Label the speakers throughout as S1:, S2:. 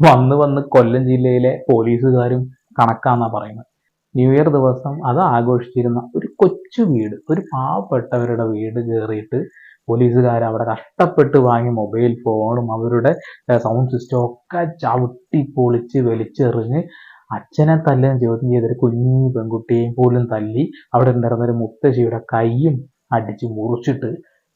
S1: വന്ന് വന്ന് കൊല്ലം ജില്ലയിലെ പോലീസുകാരും കണക്കാന്നാ പറയുന്നത്. ന്യൂ ഇയർ ദിവസം അത് ആഘോഷിച്ചിരുന്ന ഒരു കൊച്ചു വീട് ഒരു പാവപ്പെട്ടവരുടെ വീട് കയറിയിട്ട് പോലീസുകാർ അവിടെ കഷ്ടപ്പെട്ട് വാങ്ങിയ മൊബൈൽ ഫോണും അവരുടെ സൗണ്ട് സിസ്റ്റം ഒക്കെ ചവിട്ടി പൊളിച്ച് വലിച്ചെറിഞ്ഞ് അച്ഛനെ തല്ലാൻ ചോദ്യം ചെയ്തൊരു കുഞ്ഞു പെൺകുട്ടിയെയും പോലും തല്ലി അവിടെ ഉണ്ടായിരുന്നൊരു മുത്തശ്ശിയുടെ കൈയും അടിച്ച് മുറിച്ചിട്ട്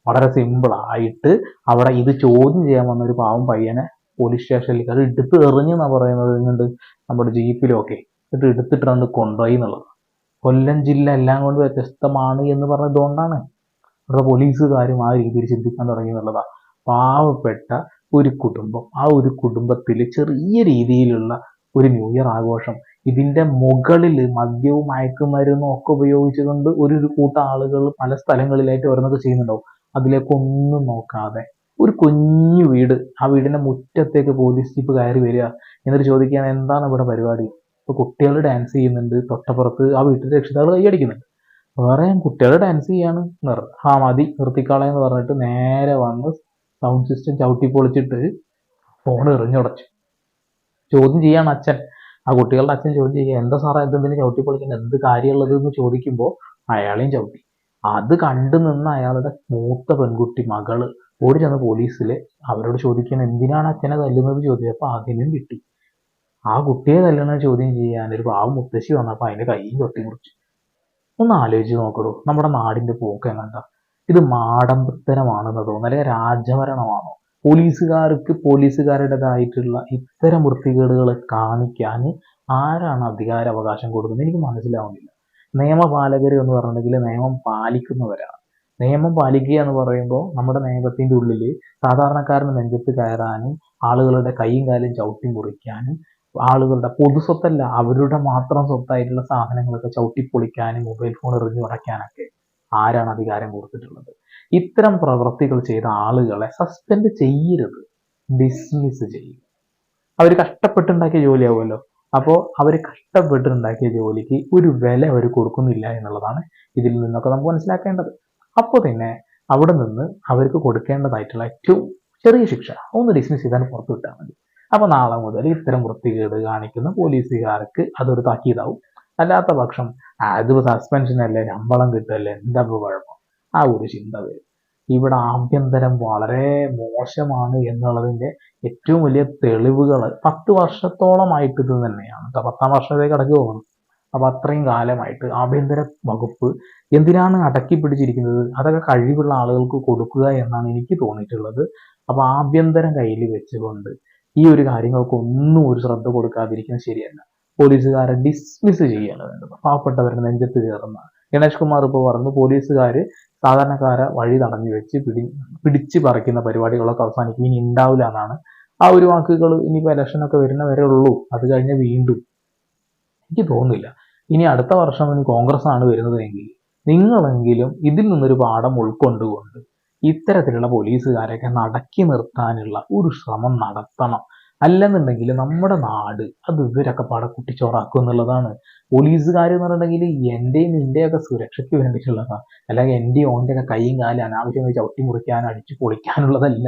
S1: വളരെ സിമ്പിളായിട്ട് അവിടെ ഇത് ചോദ്യം ചെയ്യാൻ വന്ന ഒരു പാവം പയ്യനെ പോലീസ് സ്റ്റേഷനിലേക്ക് അത് എടുത്ത് എറിഞ്ഞെന്നാണ് പറയുന്നത് ഇങ്ങോട്ട് നമ്മുടെ ജീപ്പിലൊക്കെ എന്നിട്ട് എടുത്തിട്ടാണ് കൊണ്ടുപോയി എന്നുള്ളത്. കൊല്ലം ജില്ല എല്ലാം കൊണ്ട് വ്യത്യസ്തമാണ് എന്ന് പറഞ്ഞതുകൊണ്ടാണ് ഇവിടെ പോലീസുകാരും ആ രീതിയിൽ ചിന്തിക്കാൻ തുടങ്ങി എന്നുള്ളതാ പാവപ്പെട്ട ഒരു കുടുംബം. ആ ഒരു കുടുംബത്തിൽ ചെറിയ രീതിയിലുള്ള ഒരു ന്യൂ ഇയർ ആഘോഷം. ഇതിന്റെ മുകളിൽ മദ്യവും മയക്കുമരുന്നും ഒക്കെ ഉപയോഗിച്ചുകൊണ്ട് ഒരു കൂട്ടം ആളുകൾ പല സ്ഥലങ്ങളിലായിട്ട് ഓരോന്നൊക്കെ ചെയ്യുന്നുണ്ടാവും. അതിലേക്കൊന്നും നോക്കാതെ ഒരു കുഞ്ഞു വീട് ആ വീടിന്റെ മുറ്റത്തേക്ക് പോലീസ് ജീപ്പ് കയറി വരിക എന്നിട്ട് ചോദിക്കുകയാണ്. എന്താണ് ഇവിടെ പരിപാടി? ഇപ്പൊ കുട്ടികൾ ഡാൻസ് ചെയ്യുന്നുണ്ട് തൊട്ടപ്പുറത്ത് ആ വീട്ടിലെ രക്ഷിതാക്കൾ കൈയടിക്കുന്നുണ്ട് വേറെ കുട്ടികൾ ഡാൻസ് ചെയ്യാണ്. നിർ ആ മതി നിർത്തിക്കാളെ എന്ന് പറഞ്ഞിട്ട് നേരെ വന്ന് സൗണ്ട് സിസ്റ്റം ചവിട്ടി പൊളിച്ചിട്ട് ഫോൺ എറിഞ്ഞുടച്ചു. ചോദ്യം ചെയ്യാണ് അച്ഛൻ. ആ കുട്ടികളുടെ അച്ഛൻ ചോദ്യം ചെയ്യുക എന്താ സാറേ എന്തെന്തിനു ചവിട്ടി പൊളിക്കുന്നത്? എന്ത് കാര്യമുള്ളത്? എന്ന് ചോദിക്കുമ്പോൾ അയാളെയും ചവിട്ടി. അത് കണ്ടു നിന്ന് അയാളുടെ മൂത്ത പെൺകുട്ടി മകൾ ഓടി ചെന്ന് പോലീസിൽ അവരോട് ചോദിക്കണം എന്തിനാണ് അച്ഛനെ തല്ലുന്നത്? ചോദിച്ചപ്പോൾ അതിനും കിട്ടി ആ കുട്ടിയെ തല്ലണ ചോദ്യം ചെയ്യാൻ ഒരു പാവം മുത്തശ്ശി വന്നപ്പോൾ അതിന്റെ കൈയും കൊട്ടി മുറിച്ചു. ഒന്ന് ആലോചിച്ച് നോക്കടൂ നമ്മുടെ നാടിന്റെ പോക്ക് എങ്ങണ്ട ഇത് മാടമ്പത്തരമാണെന്ന് തോന്നുന്നു അല്ലെങ്കിൽ രാജഭരണമാണോ? പോലീസുകാർക്ക് പോലീസുകാരുടേതായിട്ടുള്ള ഇത്തരം വൃത്തികേടുകൾ കാണിക്കാൻ ആരാണ് അധികാര അവകാശം കൊടുക്കുന്നത്? എനിക്ക് മനസ്സിലാവുന്നില്ല. നിയമപാലകർ എന്ന് പറഞ്ഞിട്ടുണ്ടെങ്കിൽ നിയമം പാലിക്കുന്നവരാണ്. നിയമം പാലിക്കുക എന്ന് പറയുമ്പോൾ നമ്മുടെ നിയമത്തിന്റെ ഉള്ളിൽ സാധാരണക്കാരന് നെഞ്ചത്ത് കയറാനും ആളുകളുടെ കൈയും കാലും ചവിട്ടി മുറിക്കാനും ആളുകളുടെ പൊതുസ്വത്തല്ല അവരുടെ മാത്രം സ്വത്തായിട്ടുള്ള സാധനങ്ങളൊക്കെ ചവിട്ടി പൊളിക്കാനും മൊബൈൽ ഫോൺ എറിഞ്ഞു ഉടയ്ക്കാനൊക്കെ ആരാണ് അധികാരം കൊടുത്തിട്ടുള്ളത്? ഇത്തരം പ്രവൃത്തികൾ ചെയ്ത ആളുകളെ സസ്പെൻഡ് ചെയ്യരുത്. ഡിസ്മിസ് ചെയ്യും അവർ കഷ്ടപ്പെട്ടുണ്ടാക്കിയ ജോലിയാവുമല്ലോ. അപ്പോൾ അവർ കഷ്ടപ്പെട്ടുണ്ടാക്കിയ ജോലിക്ക് ഒരു വില അവർ കൊടുക്കുന്നില്ല എന്നുള്ളതാണ് ഇതിൽ നിന്നൊക്കെ നമുക്ക് മനസ്സിലാക്കേണ്ടത്. അപ്പോൾ തന്നെ അവിടെ നിന്ന് അവർക്ക് കൊടുക്കേണ്ടതായിട്ടുള്ള ഏറ്റവും ചെറിയ ശിക്ഷ ഒന്ന് ഡിസ്മിസ് ചെയ്താൽ പുറത്തു വിട്ടാൽ മതി. അപ്പോൾ നാളെ മുതൽ ഇത്തരം വൃത്തികേട് കാണിക്കുന്ന പോലീസുകാർക്ക് അതൊരു താക്കീതാവും അല്ലാത്ത പക്ഷം അത് സസ്പെൻഷൻ അല്ലേ ശമ്പളം കിട്ടുമല്ലേ എന്താ കുഴപ്പം? ആ ഒരു ചിന്ത വരും. ഇവിടെ ആഭ്യന്തരം വളരെ മോശമാണ് എന്നുള്ളതിന്റെ ഏറ്റവും വലിയ തെളിവുകൾ പത്ത് വർഷത്തോളമായിട്ട് ഇത് തന്നെയാണ്. പത്താം വർഷത്തേക്ക് അടക്കി പോകുന്നു. അപ്പൊ അത്രയും കാലമായിട്ട് ആഭ്യന്തര വകുപ്പ് എന്തിനാണ് അടക്കി പിടിച്ചിരിക്കുന്നത്? അതൊക്കെ കഴിവുള്ള ആളുകൾക്ക് കൊടുക്കുക എന്നാണ് എനിക്ക് തോന്നിയിട്ടുള്ളത്. അപ്പോൾ ആഭ്യന്തരം കയ്യിൽ വെച്ചുകൊണ്ട് ഈ ഒരു കാര്യങ്ങൾക്കൊന്നും ഒരു ശ്രദ്ധ കൊടുക്കാതിരിക്കുന്നത് ശരിയല്ല. പോലീസുകാരെ ഡിസ്മിസ് ചെയ്യാണ് പാവപ്പെട്ടവരുടെ നെഞ്ചത്ത് കയറുന്ന ഗണേഷ് കുമാർ ഇപ്പോൾ പറഞ്ഞു പോലീസുകാർ സാധാരണക്കാരെ വഴി തടഞ്ഞു വെച്ച് പിടി പിടിച്ച് പറിക്കുന്ന പരിപാടികളൊക്കെ അവസാനിക്കും. ഇനി ഉണ്ടാവില്ല എന്നാണ് ആ ഒരു വാക്കുകൾ ഇനിയിപ്പോൾ ഇലക്ഷനൊക്കെ വരുന്ന വരെ ഉള്ളൂ. അത് കഴിഞ്ഞ് വീണ്ടും. എനിക്ക് തോന്നുന്നില്ല. ഇനി അടുത്ത വർഷം ഇനി കോൺഗ്രസ് ആണ് വരുന്നതെങ്കിൽ നിങ്ങളെങ്കിലും ഇതിൽ നിന്നൊരു പാഠം ഉൾക്കൊണ്ടുകൊണ്ട് ഇത്തരത്തിലുള്ള പോലീസുകാരെയൊക്കെ നടക്കി നിർത്താനുള്ള ഒരു ശ്രമം നടത്തണം. അല്ലെന്നുണ്ടെങ്കിൽ നമ്മുടെ നാട് അത് ഇവരൊക്കെ പാടെ കുട്ടിച്ചോറാക്കും എന്നുള്ളതാണ്. പോലീസുകാർ എന്ന് പറഞ്ഞിട്ടുണ്ടെങ്കിൽ എന്റെയും നിന്റെയൊക്കെ സുരക്ഷയ്ക്ക് വേണ്ടിയിട്ടുള്ളതാണ്. അല്ലെങ്കിൽ എന്റെയും ഓന്റെയൊക്കെ കൈയും കാലും അനാവശ്യമായി ചവിട്ടി മുറിക്കാനും അടിച്ചു പൊളിക്കാനുള്ളതല്ല.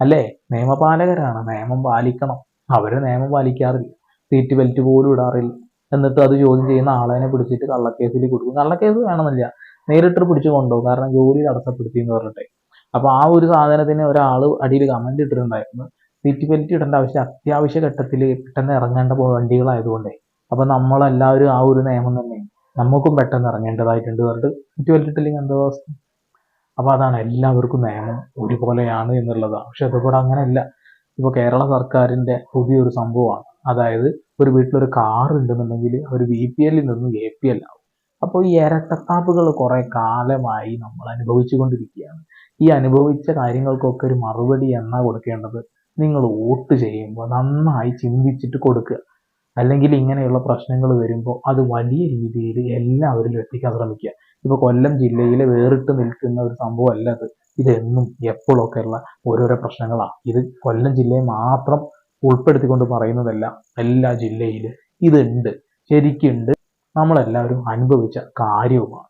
S1: അല്ലേ? നിയമപാലകരാണ്. നിയമം പാലിക്കണം. അവർ നിയമം പാലിക്കാറില്ല. സീറ്റ് ബെൽറ്റ് പോലും ഇടാറില്ല. എന്നിട്ട് അത് ചോദ്യം ചെയ്യുന്ന ആളെ പിടിച്ചിട്ട് കള്ളക്കേസിൽ കൊടുക്കും. കള്ളക്കേസ് വേണമെന്നില്ല. നേരിട്ട് പിടിച്ചു കൊണ്ടുപോകും കാരണം ജോലി തടസ്സപ്പെടുത്തി എന്ന് പറഞ്ഞിട്ടേ. അപ്പൊ ആ ഒരു സാധനത്തിന് ഒരാൾ അടിയിൽ കമന്റ് ഇട്ടിട്ടുണ്ടായിരുന്നു. സീറ്റ് ബെൽറ്റ് ഇടേണ്ട ആവശ്യം അത്യാവശ്യ ഘട്ടത്തിൽ പെട്ടെന്ന് ഇറങ്ങേണ്ട പോ- അപ്പോൾ അപ്പൊ നമ്മളെല്ലാവരും ആ ഒരു നിയമം തന്നെ. നമുക്കും പെട്ടെന്ന് ഇറങ്ങേണ്ടതായിട്ടുണ്ട് പറഞ്ഞിട്ട് സീറ്റ് ബെൽറ്റ് ഇട്ടില്ലെങ്കിൽ എന്താ അവസ്ഥ? അപ്പോൾ അതാണ് എല്ലാവർക്കും നിയമം ഒരുപോലെയാണ് എന്നുള്ളതാണ് പക്ഷെ അതിവിടെ അങ്ങനെയല്ല. ഇപ്പൊ കേരള സർക്കാരിന്റെ പുതിയൊരു സംഭവമാണ്. അതായത് ഒരു വീട്ടിലൊരു കാർ ഉണ്ടെന്നുണ്ടെങ്കിൽ അവർ ബി പി എല്ലിൽ നിന്ന് എ പി എൽ ആവും. അപ്പോൾ ഈ ഇരട്ടത്താപ്പുകൾ കുറേ കാലമായി നമ്മൾ അനുഭവിച്ചു കൊണ്ടിരിക്കുകയാണ് ഈ അനുഭവിച്ച കാര്യങ്ങൾക്കൊക്കെ ഒരു മറുപടി എന്നാ കൊടുക്കേണ്ടത്? നിങ്ങൾ വോട്ട് ചെയ്യുമ്പോൾ നന്നായി ചിന്തിച്ചിട്ട് കൊടുക്കുക. അല്ലെങ്കിൽ ഇങ്ങനെയുള്ള പ്രശ്നങ്ങൾ വരുമ്പോൾ അത് വലിയ രീതിയിൽ എല്ലാവരിലും എത്തിക്കാൻ ശ്രമിക്കുക. ഇപ്പൊ കൊല്ലം ജില്ലയിൽ വേറിട്ട് നിൽക്കുന്ന ഒരു സംഭവം അല്ല അത്. ഇതെന്നും എപ്പോഴൊക്കെ ഉള്ള ഓരോരോ പ്രശ്നങ്ങളാണ് ഇത് കൊല്ലം ജില്ലയെ മാത്രം ഉൾപ്പെടുത്തിക്കൊണ്ട് പറയുന്നതല്ല എല്ലാ ജില്ലയിലും ഇതുണ്ട്. ശരിക്കുണ്ട്. നമ്മളെല്ലാവരും അനുഭവിച്ച കാര്യവുമാണ്.